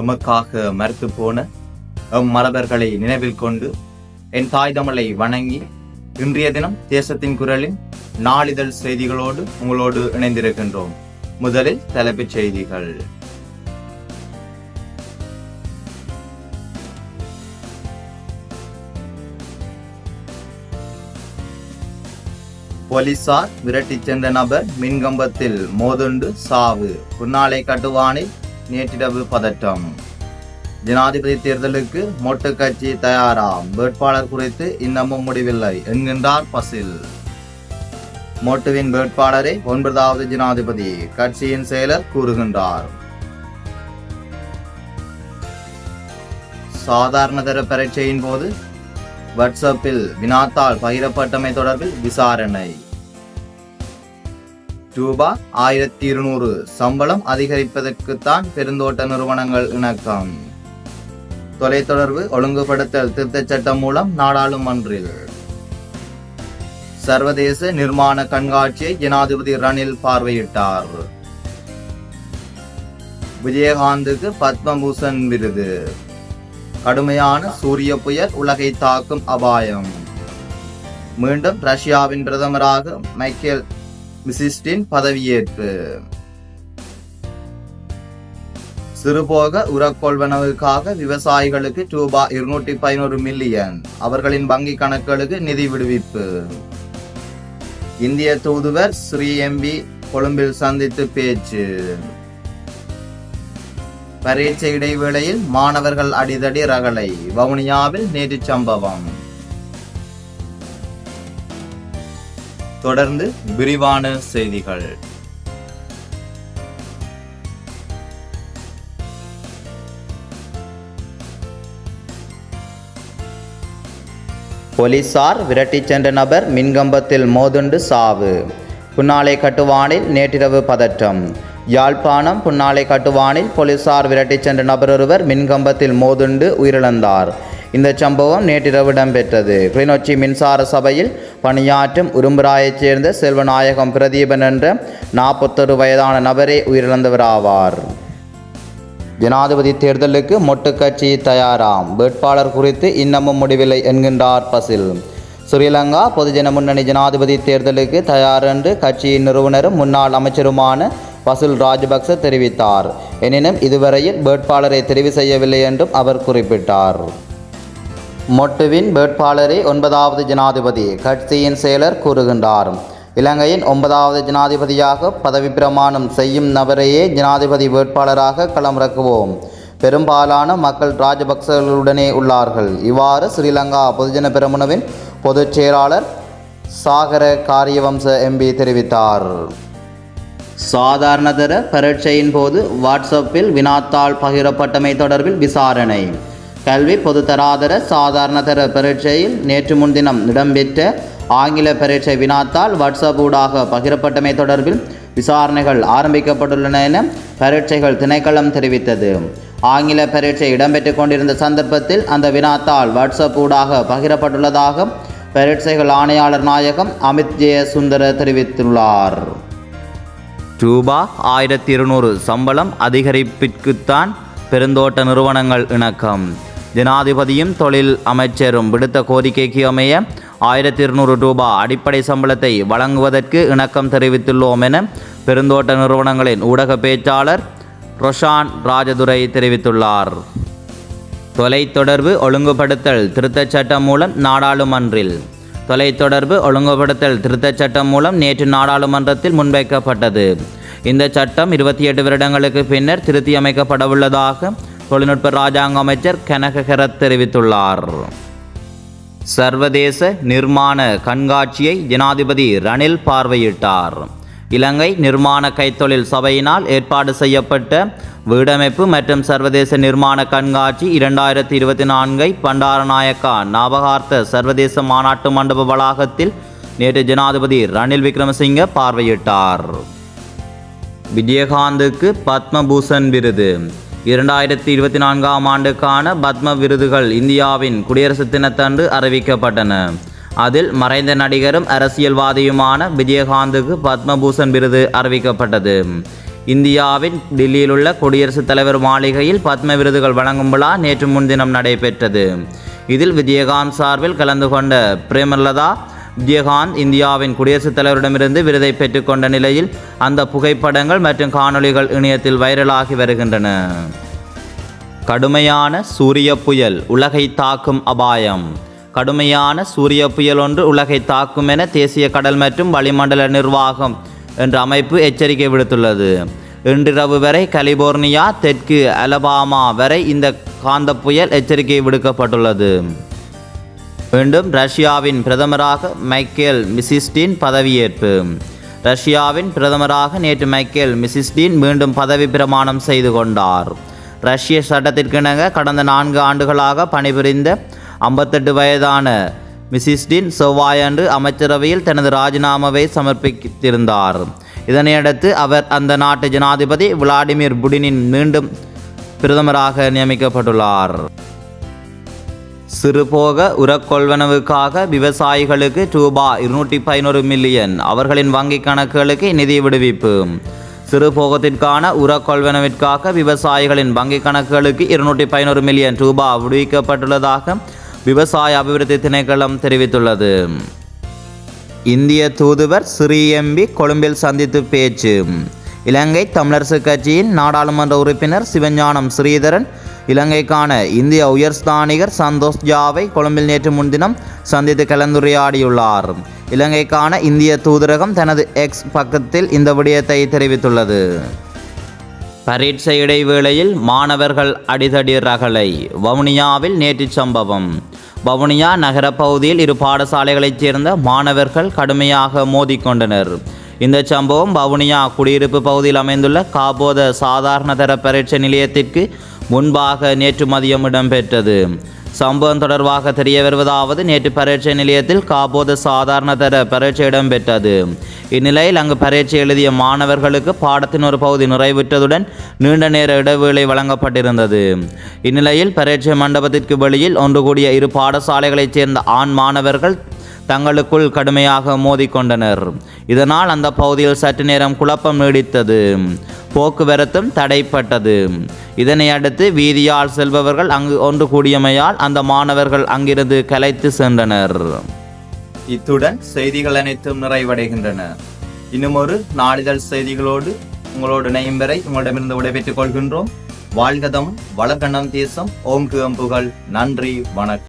எமக்காக மறுத்து போன எம் மரபர்களை நினைவில் கொண்டு என் தாய் தமிழை வணங்கி இன்றைய தினம் தேசத்தின் குரலின் நாளிதழ் செய்திகளோடு உங்களோடு இணைந்திருக்கின்றோம். முதலில் தலைப்புச் செய்திகள். போலீசார் விரட்டிச் சென்ற நபர் மின்கம்பத்தில் மோதுண்டு சாவு. புன்னாலை கட்டுவானில் நேற்றிரவு பதட்டம் ஜனாதிபதி தேர்தலுக்கு மொட்டு கட்சி தயாராம். வேட்பாளர் குறித்து இன்னமும் முடிவில்லை. என்கின்றார் பசில். மொட்டுவின் வேட்பாளரை ஒன்பதாவது ஜனாதிபதி கட்சியின் செயலர் கூறுகின்றார். சாதாரணதர பரீட்சையின் போது வாட்ஸ்அப்பில் வினாத்தால் பகிரப்பட்டமை தொடர்பில் விசாரணை. ரூபா ஆயிரத்தி இருநூறு. சம்பளம் அதிகரிப்பதற்குத்தான் பெருந்தோட்ட நிறுவனங்கள் இணக்கம். தொலைத்தொடர்பு ஒழுங்குபடுத்தல் திருத்தச் சட்டம் மூலம் நாடாளுமன்றில் சர்வதேச நிர்மாண கண்காட்சியை ஜனாதிபதி ரணில் பார்வையிட்டார். விஜயகாந்துக்கு பத்மபூஷன் விருது. கடுமையான சூரிய புயல் உலகை தாக்கும் அபாயம். மீண்டும் ரஷ்யாவின் பிரதமராக மைக்கேல் மிசிஸ்டின் பதவியேற்பு. சிறுபோக உரக்கொள்வனவுக்காக விவசாயிகளுக்கு ரூபாய் இருநூற்றி பதினோரு மில்லியன். அவர்களின் வங்கி கணக்குகளுக்கு நிதி விடுவிப்பு. இந்திய தூதுவர் ஸ்ரீ எம்பி கொழும்பில் சந்தித்து பேச்சு. பரீட்சை இடைவேளையில் மாணவர்கள் அடிதடி ரகளை. வவுனியாவில் நேற்று சம்பவம். தொடர்ந்து விரிவான செய்திகள். போலீசார் விரட்டிச் சென்ற நபர் மின்கம்பத்தில் மோதுண்டு சாவு. புன்னாலை கட்டுவானில் நேற்றிரவு பதற்றம். யாழ்ப்பாணம் புன்னாலை கட்டுவானில் போலீசார் விரட்டிச் சென்ற நபர் ஒருவர் மின்கம்பத்தில் மோதுண்டு உயிரிழந்தார். இந்த சம்பவம் நேற்றிரவு இடம்பெற்றது. கிளிநொச்சி மின்சார சபையில் பணியாற்றும் உரும்புராயைச் சேர்ந்த செல்வநாயகம் பிரதீபன் என்ற நாற்பத்தொரு வயதான நபரே உயிரிழந்தவராவார். ஜனாதிபதி தேர்தலுக்கு மொட்டு கட்சி தயாராம். வேட்பாளர் குறித்து இன்னமும் முடிவில்லை என்கின்றார் பசில். ஸ்ரீலங்கா பொதுஜன முன்னணி ஜனாதிபதி தேர்தலுக்கு தயார் என்று கட்சியின் நிறுவனரும் முன்னாள் அமைச்சருமான பசுல் ராஜபக்ச தெரிவித்தார். எனினும் இதுவரையில் வேட்பாளரை தெரிவு செய்யவில்லை என்றும் அவர் குறிப்பிட்டார். மொட்டுவின் வேட்பாளரே ஒன்பதாவது ஜனாதிபதி. கட்சியின் செயலர் கூறுகின்றார். இலங்கையின் ஒன்பதாவது ஜனாதிபதியாக பதவி பிரமாணம் செய்யும் நபரையே ஜனாதிபதி வேட்பாளராக களமிறக்குவோம். பெரும்பாலான மக்கள் ராஜபக்சர்களுடனே உள்ளார்கள். இவ்வாறு ஸ்ரீலங்கா பொதுஜன பெரமுனவின் பொதுச் செயலாளர் சாகர காரியவம்ச எம்பி தெரிவித்தார். சாதாரணதர பரீட்சையின் போது வாட்ஸ்அப்பில் வினாத்தாள் பகிரப்பட்டமை தொடர்பில் விசாரணை. கல்வி பொதுத்தராதர சாதாரணதர பரீட்சையில் நேற்று முன்தினம் இடம்பெற்ற ஆங்கில பரீட்சை வினாத்தால் வாட்ஸ்அப் ஊடாக பகிரப்பட்டமை தொடர்பில் விசாரணைகள் ஆரம்பிக்கப்பட்டுள்ளன என பரீட்சைகள் திணைக்களம் தெரிவித்தது. ஆங்கில பரீட்சை இடம்பெற்றுக் கொண்டிருந்த சந்தர்ப்பத்தில் அந்த வினாத்தால் வாட்ஸ்அப் ஊடாக பகிரப்பட்டுள்ளதாக பரீட்சைகள் ஆணையாளர் நாயகம் அமித் ஜெயசுந்தர தெரிவித்துள்ளார். ரூபா ஆயிரத்தி இருநூறு சம்பளம் அதிகரிப்பிற்குத்தான் பெருந்தோட்ட நிறுவனங்கள் இணக்கம். ஜனாதிபதியும் தொழில் அமைச்சரும் விடுத்த கோரிக்கைக்கு அமைய ஆயிரத்தி இருநூறு ரூபாய் அடிப்படை சம்பளத்தை வழங்குவதற்கு இணக்கம் தெரிவித்துள்ளோம் என பெருந்தோட்ட நிறுவனங்களின் ஊடக பேச்சாளர் ரொஷான் ராஜதுரை தெரிவித்துள்ளார். தொலைத்தொடர்பு ஒழுங்குபடுத்தல் திருத்தச் சட்டம் மூலம் நாடாளுமன்றில். தொலைத்தொடர்பு ஒழுங்குபடுத்தல் திருத்தச் சட்டம் மூலம் நேற்று நாடாளுமன்றத்தில் முன்வைக்கப்பட்டது. இந்த சட்டம் இருபத்தி எட்டு வருடங்களுக்கு பின்னர் திருத்தி அமைக்கப்படவுள்ளதாக தொழில்நுட்ப ராஜாங்க அமைச்சர் கனக தெரிவித்துள்ளார். சர்வதேச நிர்மாண கண்காட்சியை ஜனாதிபதி ரணில் பார்வையிட்டார். இலங்கை நிர்மாண கைத்தொழில் சபையினால் ஏற்பாடு செய்யப்பட்ட வீடமைப்பு மற்றும் சர்வதேச நிர்மாண கண்காட்சி இரண்டாயிரத்தி இருபத்தி நான்கை பண்டாரநாயக்கா ஞாபகார்த்த சர்வதேச மாநாட்டு மண்டப வளாகத்தில் நேற்று ஜனாதிபதி ரணில் விக்ரமசிங்க பார்வையிட்டார். விஜயகாந்துக்கு பத்மபூஷன் விருது. இரண்டாயிரத்தி இருபத்தி நான்காம் ஆண்டுக்கான பத்ம விருதுகள் இந்தியாவின் குடியரசு தினத்தன்று அறிவிக்கப்பட்டன. அதில் மறைந்த நடிகரும் அரசியல்வாதியுமான விஜயகாந்துக்கு பத்மபூஷன் விருது அறிவிக்கப்பட்டது. இந்தியாவின் டெல்லியிலுள்ள குடியரசுத் தலைவர் மாளிகையில் பத்ம விருதுகள் வழங்கும் விழா நேற்று முன்தினம் நடைபெற்றது. இதில் விஜயகாந்த் சார்பில் கலந்து கொண்ட பிரேமலதா விஜயகாந்த் இந்தியாவின் குடியரசுத் தலைவரிடமிருந்து விருதை பெற்றுக்கொண்ட நிலையில் அந்த புகைப்படங்கள் மற்றும் காணொளிகள் இணையத்தில் வைரலாகி வருகின்றன. கடுமையான சூரிய புயல் உலகை தாக்கும் அபாயம். கடுமையான சூரிய புயல் ஒன்று உலகை தாக்கும் என தேசிய கடல் மற்றும் வளிமண்டல நிர்வாகம் என்ற அமைப்பு எச்சரிக்கை விடுத்துள்ளது. இன்றிரவு வரை கலிபோர்னியா தெற்கு அலபாமா வரை இந்த காந்த புயல் எச்சரிக்கை விடுக்கப்பட்டுள்ளது. மீண்டும் ரஷ்யாவின் பிரதமராக மைக்கேல் மிசிஸ்டின் பதவியேற்பு. ரஷ்யாவின் பிரதமராக நேற்று மைக்கேல் மிசிஸ்டின் மீண்டும் பதவி பிரமாணம் செய்து கொண்டார். ரஷ்ய சட்டத்திற்கிணங்க கடந்த நான்கு ஆண்டுகளாக பணிபுரிந்த ஐம்பத்தெட்டு வயதான மிசிஸ்டின் செவ்வாயன்று அமைச்சரவையில் தனது ராஜினாமாவை சமர்ப்பித்திருந்தார். இதனையடுத்து அவர் அந்த நாட்டு ஜனாதிபதி விளாடிமிர் புடினின் மீண்டும் பிரதமராக நியமிக்கப்பட்டுள்ளார். சிறுபோக உரக்கொள்வனவுக்காக விவசாயிகளுக்கு ரூபா இருநூற்றி பதினோரு மில்லியன் அவர்களின் வங்கிக் கணக்குகளுக்கு நிதி விடுவிப்பு. சிறுபோகத்திற்கான உரக்கொள்வனவிற்காக விவசாயிகளின் வங்கிக் கணக்குகளுக்கு இருநூற்றி பதினோரு மில்லியன் ரூபா விடுவிக்கப்பட்டுள்ளதாக விவசாய அபிவிருத்தி திணைக்களம் தெரிவித்துள்ளது. இந்திய தூதுவர் சிறி எம்பி கொழும்பில் சந்தித்து பேச்சு. இலங்கை தமிழரசு கட்சியின் நாடாளுமன்ற உறுப்பினர் சிவஞானம் ஸ்ரீதரன் இலங்கைக்கான இந்திய உயர்ஸ்தானிகர் சந்தோஷ் ஜாவை கொழும்பில் நேற்று முன்தினம் சந்தித்து கலந்துரையாடியுள்ளார். இலங்கைக்கான இந்திய தூதரகம் தனது எக்ஸ் பக்கத்தில் இந்த விடயத்தை தெரிவித்துள்ளது. பரீட்சை இடைவேளையில் மாணவர்கள் அடிதடி ரகளை வவுனியாவில் நேற்று சம்பவம். வவுனியா நகர பகுதியில் இரு பாடசாலைகளைச் சேர்ந்த மாணவர்கள் கடுமையாக மோதிக்கொண்டனர். இந்த சம்பவம் வவுனியா குடியிருப்பு பகுதியில் அமைந்துள்ள காபோத சாதாரண தர பரீட்சை நிலையத்திற்கு முன்பாக நேற்று மதியம் இடம்பெற்றது. சம்பவம் தொடர்பாக தெரிய வருவதாவது நேற்று பரீட்சை நிலையத்தில் காபோத சாதாரண தர பரீட்சை இடம்பெற்றது. இந்நிலையில் அங்கு பரீட்சை எழுதிய மாணவர்களுக்கு பாடத்தின் ஒரு பகுதி நிறைவுற்றதுடன் நீண்ட நேர இடைவேளை வழங்கப்பட்டிருந்தது. இந்நிலையில் பரீட்சை மண்டபத்திற்கு வெளியில் ஒன்று கூடிய இரு பாடசாலைகளைச் சேர்ந்த ஆண் மாணவர்கள் தங்களுக்குள் கடுமையாக மோதிக்கொண்டனர். இதனால் அந்த பகுதியில் சற்று நேரம் குழப்பம் நீடித்தது. போக்குவரத்தும் தடைப்பட்டது. இதனை அடுத்து வீதியால் செல்பவர்கள் அங்கு ஒன்று கூடியமையால் அந்த மாணவர்கள் அங்கிருந்து கலைத்து சென்றனர். இத்துடன் செய்திகள் அனைத்தும் நிறைவடைகின்றன. இன்னும் ஒரு நாளிதழ் செய்திகளோடு உங்களோடு இணையும் வரை உங்களிடமிருந்து விடைபெற்றுக் கொள்கின்றோம். வாழ்கதம் வளக்கண்ணம் தேசம் ஓம் புகழ். நன்றி வணக்கம்.